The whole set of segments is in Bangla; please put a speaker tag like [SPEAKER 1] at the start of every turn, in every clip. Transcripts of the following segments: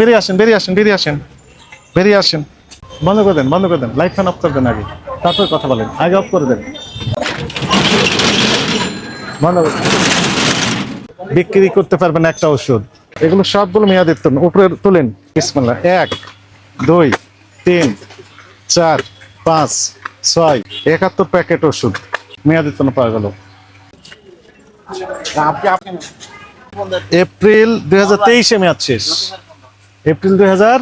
[SPEAKER 1] বেরিয়ে আসেন বেরিয়ে আসেন বেরিয়ে আসেন বেরিয়ে আসেন বন্ধ করে দেন বন্ধ করে দেন লাইট ফ্যান অফ করে দেন আগে তারপর কথা বলেন আগে অফ করে দেন বন্ধ বিক্রি করতে পারবেন একটা ওষুধ এগুলো সবগুলো মেয়াদের তুলুন উপরে তুলেন বিসমাল্লা এক দুই তিন চার পাঁচ ছয় একাত্তর প্যাকেট ওষুধ মেয়াদের তুলুন পাওয়া গেল এপ্রিল দুই হাজার তেইশে মেয়াদ শেষ এপ্রিল দুই হাজার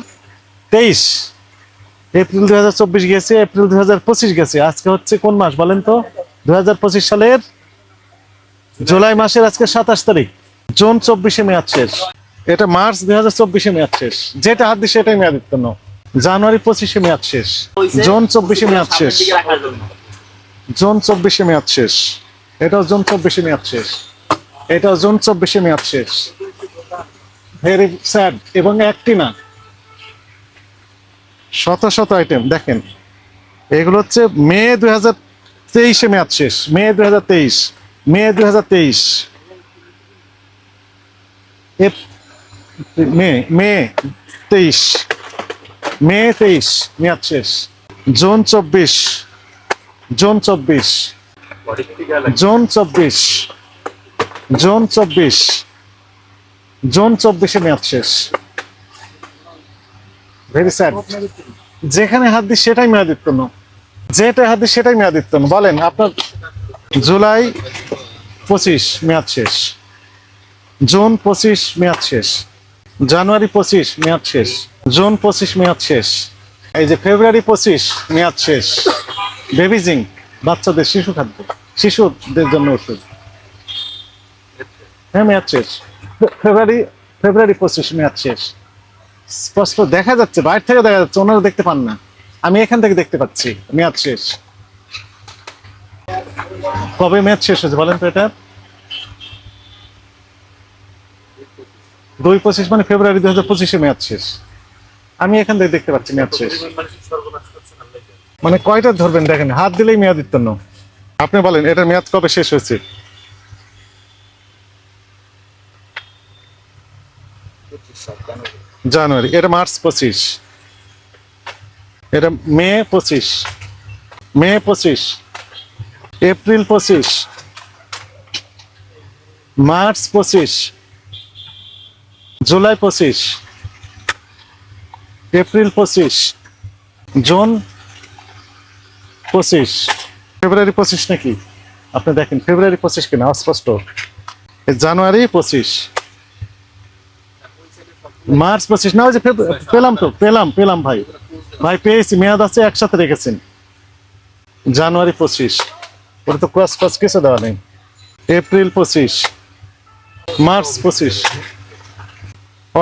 [SPEAKER 1] তেইশ এপ্রিল দুই হাজার চব্বিশ গেছে এপ্রিল দুই হাজার পঁচিশ গেছে আজকে হচ্ছে কোন মাস বলেন তো দুই হাজার পঁচিশ সালের জুলাই মাসের আজকে সাতাশ তারিখ জুন চব্বিশে মেয়াদ শেষ এটা মার্চ দুই হাজার চব্বিশে মেয়াদ শেষ যেটা হাত দিচ্ছে এটাই মেয়াদ উত্তীর্ণ জানুয়ারি পঁচিশে মেয়াদ শেষ জুন চব্বিশে মেয়াদ শেষ জুন চব্বিশে মেয়াদ শেষ এটাও জুন চব্বিশে মেয়াদ শেষ এটাও জুন চব্বিশে মেয়াদ শেষ ভেরি স্যাড এবং একটি না শত শত আইটেম দেখেন এগুলো হচ্ছে মে দুই হাজার তেইশে মেয়াদ শেষ মে দুই হাজার তেইশ মে দুই হাজার তেইশ মে মে তেইশ মে তেইশ মেয়াদ শেষ জুন চব্বিশ জুন চব্বিশ জুন চব্বিশ জুন চব্বিশ জোন চব্বিশে মেয়াদ শেষ ভেরি স্যাড যেখানে হাত দিস সেটাই মেয়াদ যেটা হাত দিস সেটাই মেয়াদ বলেন আপনার জুলাই পঁচিশ মেয়াদ শেষ জুন পঁচিশ মেয়াদ শেষ জানুয়ারি পঁচিশ মেয়াদ শেষ জুন পঁচিশ মেয়াদ শেষ এই যে ফেব্রুয়ারি পঁচিশ মেয়াদ শেষ বেবিজিং বাচ্চাদের শিশু খাদ্য শিশুদের জন্য ওষুধ হ্যাঁ মেয়াদ শেষ ফেব্রুয়ারি ফেব্রুয়ারি পঁচিশ মেয়াদ শেষ স্পষ্ট দেখা যাচ্ছে বাইরে থেকে দেখা যাচ্ছে ওনারা দেখতে পান না আমি এখান থেকে দেখতে পাচ্ছি মেয়াদ শেষ কবে মেয়াদ শেষ হয়েছে বলেন তো এটা দুই পঁচিশ মানে ফেব্রুয়ারি দুই হাজার পঁচিশে মেয়াদ শেষ আমি এখান থেকে দেখতে পাচ্ছি মেয়াদ শেষ মানে কয়টা ধরবেন দেখেন হাত দিলেই মেয়াদ উত্তীর্ণ আপনি বলেন এটা মেয়াদ কবে শেষ হয়েছে জানুয়ারি এটা মার্চ পঁচিশ এটা মে পঁচিশ মে পঁচিশ এপ্রিল পঁচিশ মার্চ পঁচিশ জুলাই পঁচিশ এপ্রিল পঁচিশ জুন পঁচিশ ফেব্রুয়ারি পঁচিশ নাকি আপনি দেখেন ফেব্রুয়ারি পঁচিশ কিনা অস্পষ্ট জানুয়ারি পঁচিশ মার্চ পঁচিশ না ওই যে পেলাম তো পেলাম পেলাম ভাই ভাই পেয়েছি মেয়াদ আছে একসাথে রেখেছেন জানুয়ারি পঁচিশ ওটা তো ক্রস ক্রস কিছু দেওয়া নেই এপ্রিল পঁচিশ মার্চ পঁচিশ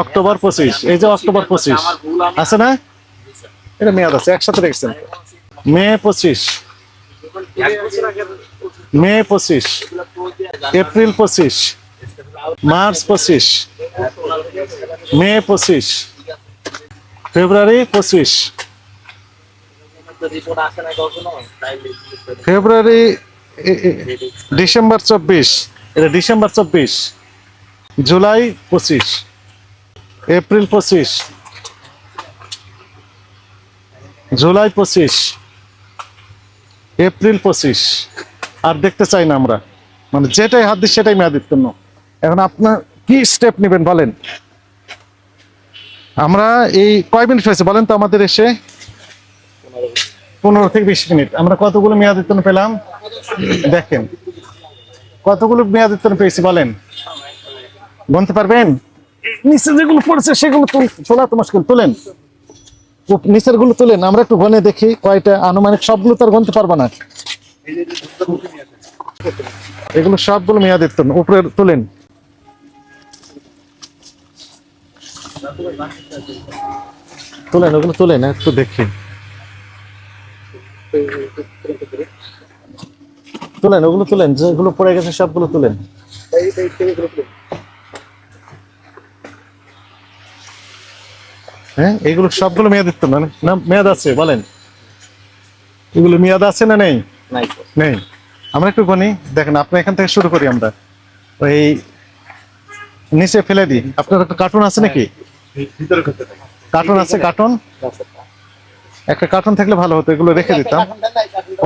[SPEAKER 1] অক্টোবর পঁচিশ এই যে অক্টোবর পঁচিশ আছে না এটা মেয়াদ আছে একসাথে রেখেছেন মে পঁচিশ মে পঁচিশ এপ্রিল পঁচিশ মার্চ পঁচিশ মে পঁচিশ ফেব্রুয়ারি পঁচিশ ফেব্রুয়ারি ডিসেম্বর চব্বিশ এটা ডিসেম্বর চব্বিশ জুলাই পঁচিশ এপ্রিল পঁচিশ জুলাই পঁচিশ এপ্রিল পঁচিশ আর দেখতে চাই না আমরা মানে যেটাই হাত দিচ্ছি সেটাই মেয়াদিত্ব এখন আপনার কি স্টেপ নেবেন বলেন আমরা এই কয় মিনিট হয়েছে বলেন তো আমাদের এসে পনেরো থেকে বিশ মিনিট আমরা কতগুলো মেয়াদিত্তন পেলাম দেখেন কতগুলো মেয়াদিত্তন পেয়েছি বলেন গুনতে পারবেন নিচে যেগুলো পড়েছে সেগুলো তোলা তো মুশকিল তোলেন নিচের গুলো তোলেন আমরা একটু গনে দেখি কয়টা আনুমানিক সবগুলো তো আর গুনতে পারবো না এগুলো সবগুলো মেয়াদিত্তন উপরে তোলেন তোলেন ওগুলো তোলেন হ্যাঁ, একটু দেখি তোলেন ওগুলো তোলেন যেগুলো পড়ে গেছে সবগুলো তোলেন হ্যাঁ এগুলো সবগুলো মেয়াদ দিত না মানে না মেয়াদ আছে বলেন এগুলো মেয়াদ আছে না নেই নেই আমরা একটু গনি দেখেন আপনি এখান থেকে শুরু করি আমরা ওই নিচে ফেলে দিই আপনার একটা কার্টুন আছে নাকি ভিতরে খেলতে থাকে কার্টন আছে কার্টন একটা কার্টন থাকলে ভালো হতো এগুলো রেখে দিতাম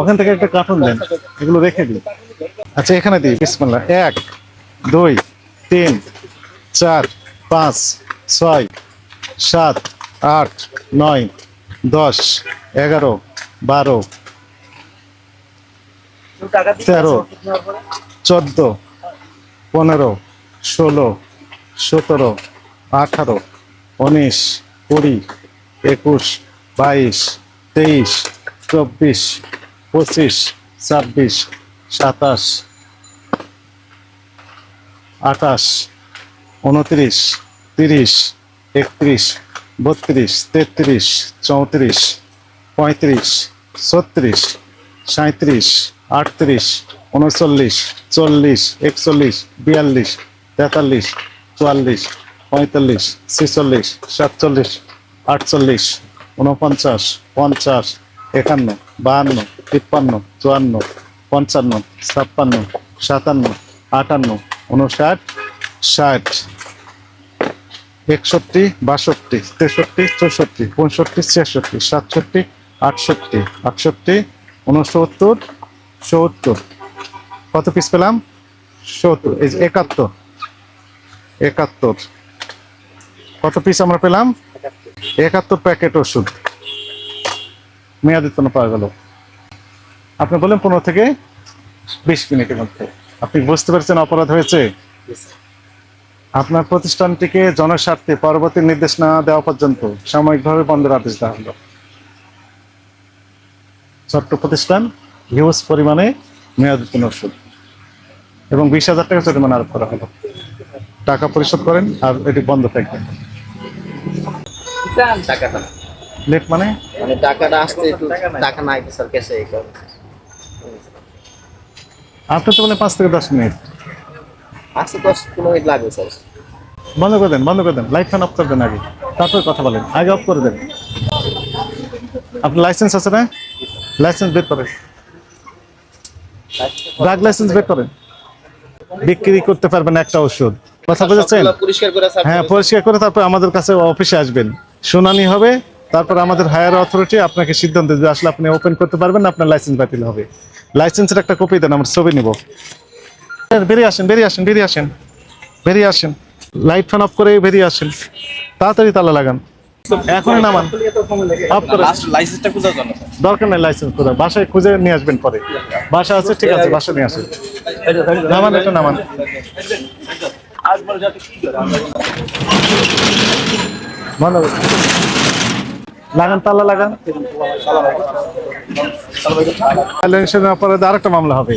[SPEAKER 1] ওখান থেকে একটা কার্টন দেন এগুলো রেখে দিই আচ্ছা এখানে দিই বিসমিল্লা এক দুই তিন চার পাঁচ ছয় সাত আট নয় দশ এগারো বারো তেরো চোদ্দ পনেরো ষোলো সতেরো আঠারো উনিশ কুড়ি একুশ বাইশ তেইশ চব্বিশ পঁচিশ ছাব্বিশ সাতাশ আঠাশ উনত্রিশ তিরিশ একত্রিশ বত্রিশ তেত্রিশ চৌত্রিশ পঁয়ত্রিশ ছত্রিশ সাঁত্রিশ আটত্রিশ উনচল্লিশ চল্লিশ একচল্লিশ বিয়াল্লিশ তেতাল্লিশ চুয়াল্লিশ পঁয়তাল্লিশ ছেচল্লিশ সাতচল্লিশ আটচল্লিশ উনপঞ্চাশ পঞ্চাশ একান্ন বাহান্ন তিপ্পান্ন চুয়ান্ন পঞ্চান্ন ছাপ্পান্ন সাতান্ন আটান্ন উনষাট ষাট একষট্টি বাষট্টি তেষট্টি চৌষট্টি পঁয়ষট্টি ছেষট্টি সাতষট্টি আটষট্টি আটষট্টি উনসত্তর সত্তর কত পিস পেলাম সত্তর এই একাত্তর একাত্তর কত পিস আমরা পেলাম একাত্তর প্যাকেট ওষুধ জন্য পাওয়া গেল আপনি বললেন পনেরো থেকে বিশ মিনিটের মধ্যে আপনি বুঝতে পারছেন অপরাধ হয়েছে আপনার প্রতিষ্ঠানটিকে জনস্বার্থে পরবর্তী নির্দেশ না দেওয়া পর্যন্ত সাময়িকভাবে বন্ধের আদেশ দেওয়া হলো ছোট্ট প্রতিষ্ঠান হিউজ পরিমাণে মেয়াদুদ্দিন ওষুধ এবং বিশ হাজার টাকা জরিমানা আরোপ করা হলো টাকা পরিশোধ করেন আর এটি বন্ধ থাকবে
[SPEAKER 2] চান টাকাটা লেট মানে মানে টাকাটা আসতে একটু টাকা নাই স্যার ক্যাশে
[SPEAKER 1] আপনার তো মানে পাঁচ থেকে দশ মিনিট
[SPEAKER 2] পাঁচ দশ পনেরো মিনিট লাগবে স্যার
[SPEAKER 1] বন্ধ করে দেন বন্ধ করে দেন লাইট ফ্যান অফ করে দেন আগে তারপর কথা বলেন আগে অফ করে দেন আপনার লাইসেন্স আছে না লাইসেন্স বের করেন ড্রাগ লাইসেন্স বের করেন বিক্রি করতে পারবেন একটা ওষুধ কথা বোঝাচ্ছেন হ্যাঁ পরিষ্কার করে তারপর আমাদের কাছে অফিসে আসবেন শুনানি হবে তারপর আমাদের হায়ার অথরিটি আপনাকে সিদ্ধান্ত দেবে আসলে আপনি ওপেন করতে পারবেন আপনার লাইসেন্স বাতিল হবে লাইসেন্সের একটা কপি দেন আমরা ছবি নিব বেরিয়ে আসেন বেরিয়ে আসেন বেরিয়ে আসেন বেরিয়ে আসেন লাইট ফ্যান অফ করে বেরিয়ে আসেন তাড়াতাড়ি তালা লাগান এখন নামান অফ দরকার নেই লাইসেন্স খোঁজা বাসায় খুঁজে নিয়ে আসবেন পরে বাসা আছে ঠিক আছে বাসা নিয়ে আসেন নামান এটা নামান ধন্যবাদ লাগান তাল্লা লাগান আরেকটা মামলা হবে